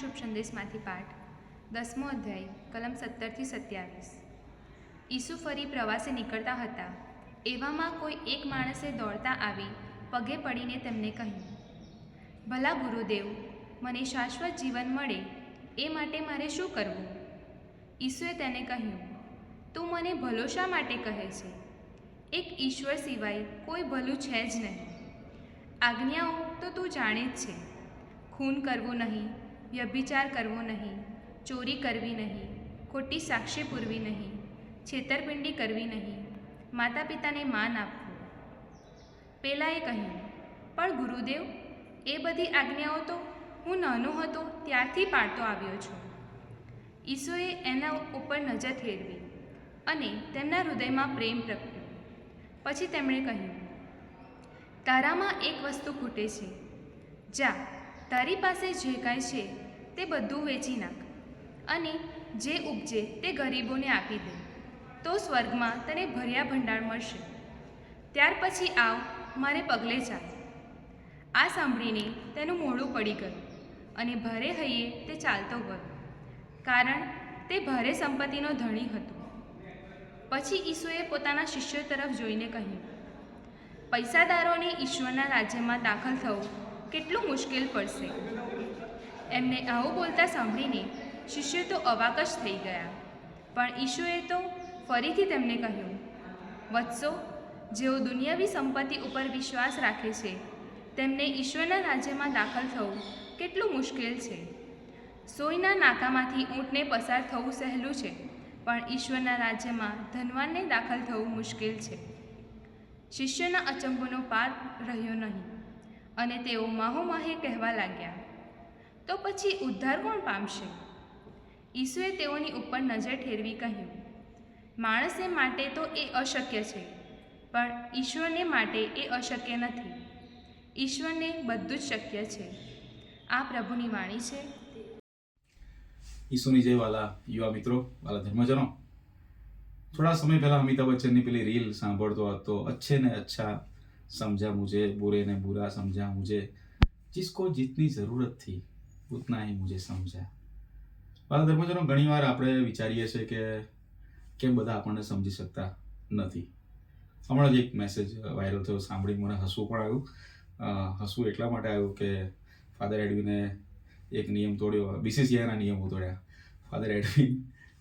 શુભ સંદેશમાંથી પાઠ. દસમો અધ્યાય, કલમ સત્તરથી સત્યાવીસ. ઈસુ ફરી પ્રવાસે નીકળતા હતા. એવામાં કોઈ એક માણસે દોડતા આવી, પગે પડીને તેમને કહ્યું, ભલા ગુરુદેવ, મને શાશ્વત જીવન મળે, એ માટે મારે શું કરવું? ઈસુએ તેને કહ્યું, તું મને ભલો શા માટે કહે છે? એક ઈશ્વર સિવાય કોઈ ભલું છે જ નહીં. આજ્ઞાઓ તો તું જાણે જ છે. ખૂન કરવું નહીં વ્યભિચાર કરવો નહીં, ચોરી કરવી નહીં, ખોટી સાક્ષી પૂરવી નહીં, છેતરપિંડી કરવી નહીં માતા પિતાને માન આપવું. પેલાએ કહ્યું, પણ ગુરુદેવ, એ બધી આજ્ઞાઓ તો હું નાનો હતો ત્યારથી પાડતો આવ્યો છું. ઈસોએ એના ઉપર નજર ફેરવી અને તેમના હૃદયમાં પ્રેમ પ્રગટ્યો. પછી તેમણે કહ્યું, તારામાં એક વસ્તુ ખૂટે છે. જા, તારી પાસે જે કાંઈ છે તે બધું વેચી નાખ. અને જે ઉપજે તે ગરીબોને આપી દે. તો સ્વર્ગમાં તને ભર્યા ભંડાર મળશે. ત્યાર પછી આવ, મારે પગલે ચાલ. આ સાંભળીને તેનું મોડું પડી ગયું અને ભારે હૈયે તે ચાલતો ગયો. કારણ તે ભારે સંપત્તિનો ધણી હતો. પછી ઈસુએ પોતાના શિષ્યો તરફ જોઈને કહ્યું, પૈસાદારોને ઈશ્વરના રાજ્યમાં દાખલ થવું કેટલું મુશ્કેલ પડશે. એમને આવું બોલતા સાંભળીને શિષ્યો તો અવાકશ થઈ ગયા. પણ ઈશુએ તો ફરીથી તેમને કહ્યું, વત્સો, જેઓ દુનિયાવી સંપત્તિ ઉપર વિશ્વાસ રાખે છે, તેમને ઈશ્વરના રાજ્યમાં દાખલ થવું કેટલું મુશ્કેલ છે. સોયના નાકામાંથી ઊંટને પસાર થવું સહેલું છે, પણ ઈશ્વરના રાજ્યમાં ધનવાનને દાખલ થવું મુશ્કેલ છે. શિષ્યના અચંબોનો પાર રહ્યો નહીં અને તેઓ માહોમાહે કહેવા લાગ્યા. તો પછી ઉદ્ધાર કોણ પામશે? ઈસુએ તેઓની ઉપર નજર ઠેરવી કહ્યું માણસને માટે તો એ અશક્ય છે, પણ ઈશ્વરને માટે એ અશક્ય નથી. ઈશ્વરને બધું જ શક્ય છે. આ પ્રભુની વાણી છે. ઈસુની જય વાલા યુવા મિત્રો, વાલા ધર્મજનો. થોડા સમય પહેલા અમિતાભ બચ્ચનની પેલી રીલ સાંભળતો હતો, અચ્છે ને અચ્છા સમજા મુજે, બુરે ને બુરા સમજા મુજે. જિસકો જીતની જરૂરતથી उतना ही मुझे समझा વાલા ધર્મજનો ઘણીવાર આપણે વિચારીએ છીએ કે કેમ બધા આપણને સમજી શકતા નથી હમણાં જ એક મેસેજ વાયરલ થયો સાંભળી મને હસવું પણ આવ્યું અ, હસવું એટલા માટે આવ્યું કે ફાધર એડવિને એક નિયમ તોડ્યો બીસીસીઆઈના નિયમો તોડ્યા father Edwin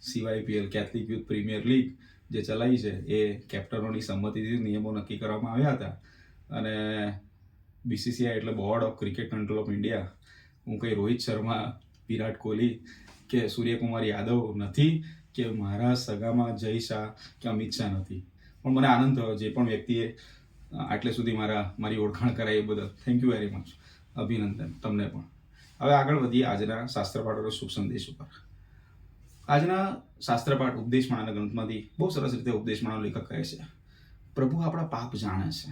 CYPL Catholic youth premier league જે ચલાવી છે એ કેપ્ટનોની સંમતિથી નિયમો નક્કી કરવામાં આવ્યા હતા અને બીસીસીઆઈ એટલે board of cricket control of India હું કંઈ રોહિત શર્મા, વિરાટ કોહલી કે સૂર્યકુમાર યાદવ નથી કે મારા સગામાં જય શાહ કે અમિત શાહ નથી. પણ મને આનંદ થયો જે પણ વ્યક્તિએ આટલે સુધી મારા, મારી ઓળખાણ કરાવી એ બદલ. થેન્ક યુ વેરી મચ અભિનંદન તમને પણ. હવે આગળ વધીએ આજના શાસ્ત્રપાઠોનો શુભ સંદેશ ઉપર. આજના શાસ્ત્રપાઠ ઉપદેશમાળાના ગ્રંથમાંથી બહુ સરસ રીતે ઉપદેશમાળાનો લેખક કહે છે, પ્રભુ આપણા પાપ જાણે છે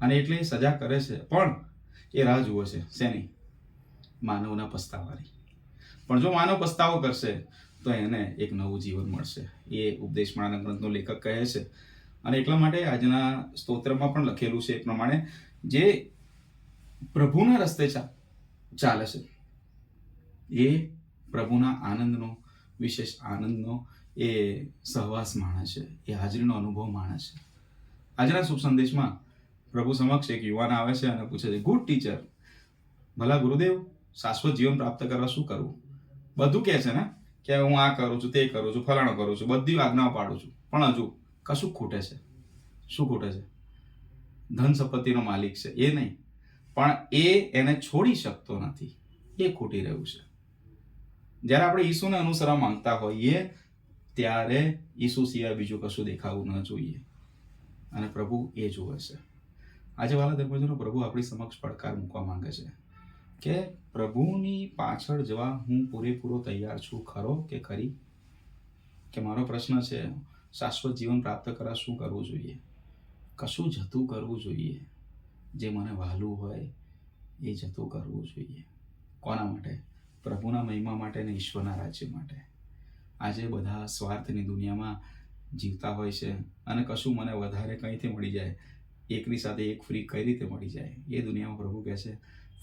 અને એટલે સજા કરે છે. પણ એ રાહ જુએ છે, શેની? માનવના પસ્તાવાની પણ જો માનવ પસ્તાવો કરશે, તો એને એક નવું જીવન મળશે. એ ઉપદેશમાળાના ગ્રંથનો લેખક કહે છે. અને એટલા માટે આજના સ્તોત્રમાં પણ લખેલું છે એ પ્રમાણે, જે પ્રભુના રસ્તે ચાલે છે, એ પ્રભુના આનંદનો, વિશેષ આનંદનો એ સહવાસ માણે છે, એ હાજરીનો અનુભવ માણે છે. આજના શુભ સંદેશમાં પ્રભુ સમક્ષ એક યુવાન આવે છે અને પૂછે છે, ગુડ ટીચર, ભલા ગુરુદેવ, શાશ્વત જીવન પ્રાપ્ત કરવા શું કરવું? બધું કહે છે ને, કે હું આ કરું છું, તે કરું છું, ફલાણો કરું છું, બધી આજ્ઞાઓ પાડું છું. પણ હજુ કશું ખૂટે છે. શું ખૂટે છે? ધન સંપત્તિનો માલિક છે. એ નહીં. પણ એ એને છોડી શકતો નથી. એ ખૂટી રહ્યું છે. જ્યારે આપણે ઈસુને અનુસરવા માંગતા હોઈએ, ત્યારે ઈસુ સિવાય બીજું કશું દેખાવું ન જોઈએ. અને પ્રભુ એ જુએ છે. આજે વાલા ધર્મજનો પ્રભુ આપણી સમક્ષ પડકાર મૂકવા માંગે છે કે પ્રભુની પાછળ જવા હું પૂરેપૂરો તૈયાર છું, ખરો કે ખરી? કે મારો પ્રશ્ન છે, શાશ્વત જીવન પ્રાપ્ત કરવા શું કરવું જોઈએ? કશું જતું કરવું જોઈએ? જે મને વહાલું હોય, એ જતું કરવું જોઈએ. કોના માટે? પ્રભુના મહિમા માટે અને ઈશ્વરના રાજ્ય માટે? આજે બધા સ્વાર્થની દુનિયામાં જીવતા હોય છે અને કશું મને વધારે કંઈથી મળી જાય એકની સાથે એક ફ્રી કઈ રીતે મળી જાય એ દુનિયામાં પ્રભુ કહે છે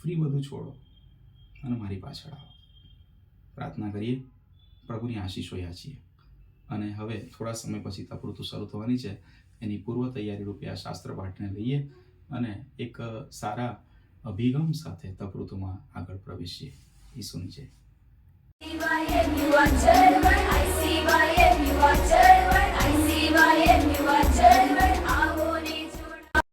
ફ્રી બધું છોડો અને મારી પાછળ આવો. પ્રાર્થના કરીએ પ્રભુની આશીષો યાચીએ અને હવે થોડા સમય પછી તપૃતુ શરૂ થવાની છે. એની પૂર્વ તૈયારી રૂપે આ શાસ્ત્ર પાઠને લઈએ અને એક સારા અભિગમ સાથે તપૃતુમાં આગળ પ્રવેશીએ. ઈસુની જય. I see why you are German, I see why you are German.